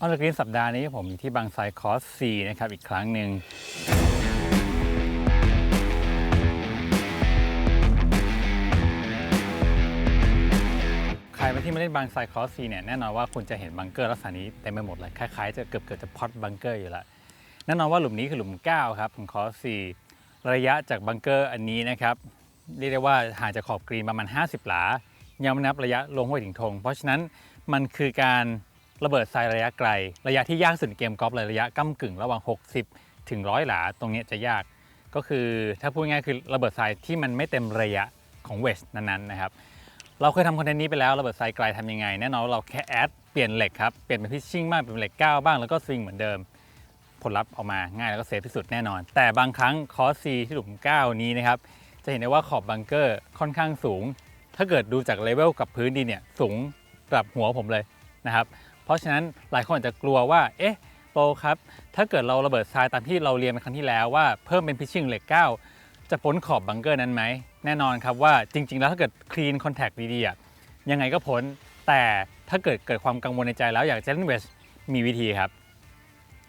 ออนกรีนสัปดาห์นี้ผมอยู่ที่บางไทรคอร์ส4นะครับอีกครั้งหนึ่งใครมาที่มาเล่นบางไทรคอร์ส4เนี่ยแน่นอนว่าคุณจะเห็นบังเกอร์ลักษณะนี้เต็มไปหมดเลยคล้ายๆจะเกือบเกือบจะพอตบังเกอร์อยู่ล้วแน่นอนว่าหลุมนี้คือหลุม 9 ครับของคอร์ส4ระยะจากบังเกอร์อันนี้นะครับเรียกได้ว่าห่างจากขอบกรีนประมาณ 50 หลายังไม่นับระยะลงห้วยถึงธงเพราะฉะนั้นมันคือการ ระเบิดทรายระยะไกล ระยะที่ยากสุดเกมกอล์ฟเลยระยะก้ากึ่งระหว่าง 60 ถึง100หลา ตรงนี้จะยาก ก็คือถ้าพูดง่ายคือระเบิดทรายที่มันไม่เต็มระยะของเวชนั้นๆนะครับ เราเคยทำคอนเทนต์นี้ไปแล้วระเบิดทรายไกลทำยังไง แน่นอนเราแค่แอดเปลี่ยนเหล็กครับ เปลี่ยนเป็นพิชชิ่งบ้าง เป็นเหล็กก้าวบ้าง แล้วก็สวิงเหมือนเดิม ผลลัพธ์ออกมาง่ายแล้วก็เซฟที่สุดแน่นอน แต่บางครั้งคอร์สซีที่หลุม9นี้นะครับ จะเห็นได้ว่าขอบบังเกอร์ค่อนข้างสูง ถ้าเกิดดูจากเลเวลกับพื้นดินเนี่ยสูงกับหัวผมเลยนะครับ เพราะฉะนั้นหลายคนอาจจะกลัวว่า เอ๊ะโปรครับ ถ้าเกิดเราระเบิดทรายตามที่เราเรียนไปครั้งที่แล้วว่าเพิ่มเป็นพิชชิ่งเหล็ก 9 จะพ้นขอบบังเกอร์นั้นไหม แน่นอนครับว่าจริง ๆ แล้วถ้าเกิดคลีนคอนแทคดีๆอะยังไงก็พ้น แต่ถ้าเกิดเกิดความกังวลในใจแล้วอยากจะเล่นเวสมีวิธีครับ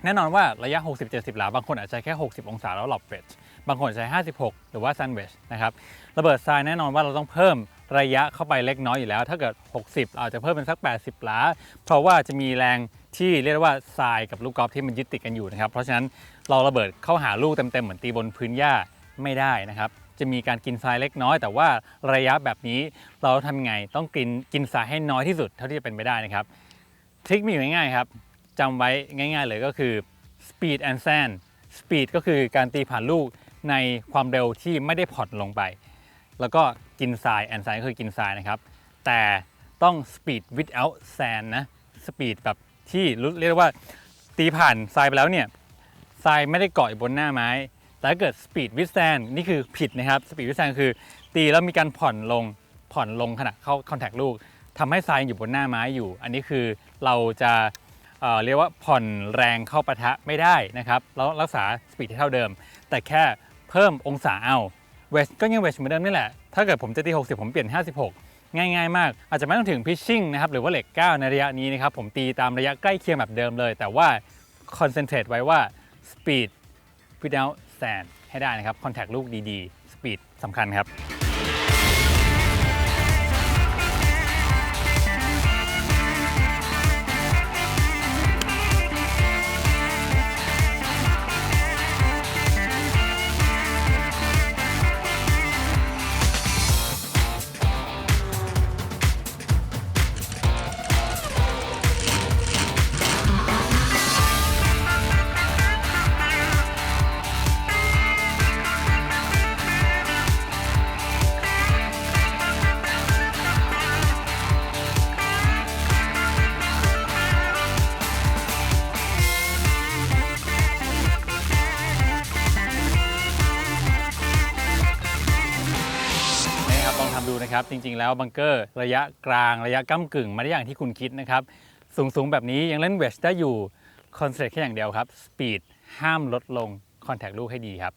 แน่นอนว่าระยะ 60-70 หลาบางคนอาจจะแค่ 60 องศาแล้วหลบเวชบางคนใช้ 56 หรือว่าซันเวชนะครับระเบิดทรายแน่นอนว่าเราต้องเพิ่ม ระยะเข้าไปเล็กน้อยอยู่แล้ว ถ้าเกิด 60 เราอาจจะเพิ่มเป็นสัก 80 หลา เพราะว่าจะมีแรงที่เรียกว่าทรายกับลูกกอล์ฟที่มันยึดติดกันอยู่นะครับ เพราะฉะนั้นเราระเบิดเข้าหาลูกเต็มๆเหมือนตีบนพื้นหญ้าไม่ได้นะครับ จะมีการกินทรายเล็กน้อย แต่ว่าระยะแบบนี้เราทำไงต้องกินกินทรายให้น้อยที่สุดเท่าที่จะเป็นไปได้นะครับทริคมีอยู่ง่ายๆครับจำไว้ง่าย ๆ เลยก็คือ speed and sand speed ก็คือการตีผ่านลูกในความเร็วที่ไม่ได้ผ่อนลงไป แล้วก็กินทราย and sand ก็คือกินทรายนะครับ แต่ต้อง speed without sand นะ speed แบบที่รู้เรียกว่าตีผ่านทรายไปแล้วเนี่ยทรายไม่ได้เกาะอยู่บนหน้าไม้ แต่ถ้าเกิด speed with sand นี่คือผิดนะครับ speed with sand คือ ตีแล้วมีการผ่อนลงผ่อนลงขณะเข้า contact ลูกทำให้ทรายอยู่บนหน้าไม้อยู่ อันนี้คือเราจะเเรียกว่าผ่อนแรงเข้าปะทะไม่ได้นะครับแล้วรักษาสปีดที่เท่าเดิม แต่แค่เพิ่มองศาเอา เวชก็ยังเวชเหมือนเดิมนี่แหละ ถ้าเกิดผมจะตี 60 ผมเปลี่ยน 56 ง่ายๆ มาก อาจจะไม่ต้องถึงพิชชิ่งนะครับ หรือว่าเหล็ก 9 ในระยะนี้นะครับ ผมตีตามระยะใกล้เคียงแบบเดิมเลย แต่ว่าคอนเซนเทรตไว้ว่า speed without sand ให้ได้นะครับ คอนแทคลูกดีๆ speed สำคัญครับ ดูนะครับ จริง ๆ แล้วบังเกอร์ระยะกลางระยะก้ากึ่งไม่ได้อย่างที่คุณคิดนะครับ สูง ๆ แบบนี้ยังเล่นเวชได้อยู่คอนเซ็ปต์แค่อย่างเดียวครับสปีดห้ามลดลงคอนแทคลูกให้ดีครับ